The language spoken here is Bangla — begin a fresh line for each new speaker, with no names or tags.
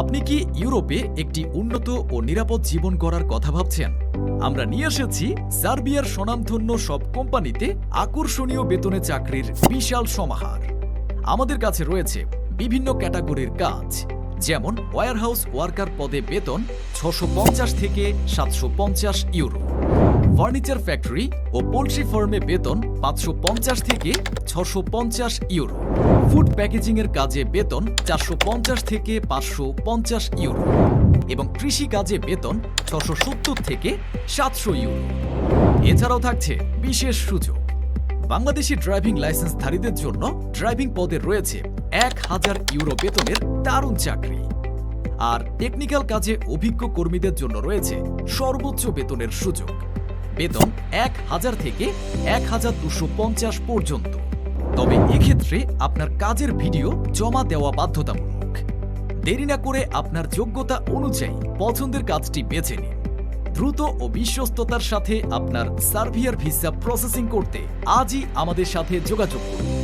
আপনি কি ইউরোপে একটি উন্নত ও নিরাপদ জীবন গড়ার কথা ভাবছেন? আমরা নিয়ে এসেছি সার্বিয়ার স্বনামধন্য সব কোম্পানিতে আকর্ষণীয় বেতনে চাকরির বিশাল সমাহার। আমাদের কাছে রয়েছে বিভিন্ন ক্যাটাগরির কাজ, যেমন ওয়ারহাউস ওয়ার্কার পদে বেতন ছশো থেকে সাতশো পঞ্চাশ ইউরো। ফার্নিচার ফ্যাক্টরি ও পোলট্রি ফার্মে বেতন পাঁচশো পঞ্চাশ থেকে ছশো ইউরো। ফুড প্যাকেজিংয়ের কাজে বেতন চারশো পঞ্চাশ থেকে পাঁচশো পঞ্চাশ ইউরো। এবং কৃষি কাজে বেতন ছশো থেকে সাতশো ইউরো। এছাড়াও থাকছে বিশেষ সুযোগ। বাংলাদেশি ড্রাইভিং লাইসেন্সধারীদের জন্য ড্রাইভিং পদে রয়েছে এক হাজার ইউরো বেতনের দারুণ চাকরি। আর টেকনিক্যাল কাজে অভিজ্ঞ কর্মীদের জন্য রয়েছে সর্বোচ্চ বেতনের সুযোগ। বেতন এক হাজার থেকে এক হাজার দুশো পঞ্চাশ পর্যন্ত। তবে এক্ষেত্রে আপনার কাজের ভিডিও জমা দেওয়া বাধ্যতামূলক। দেরি না করে আপনার যোগ্যতা অনুযায়ী পছন্দের কাজটি বেছে নিন। দ্রুত ও বিশ্বস্ততার সাথে আপনার সার্ভিয়ার ভিসা প্রসেসিং করতে আজই আমাদের সাথে যোগাযোগ করুন।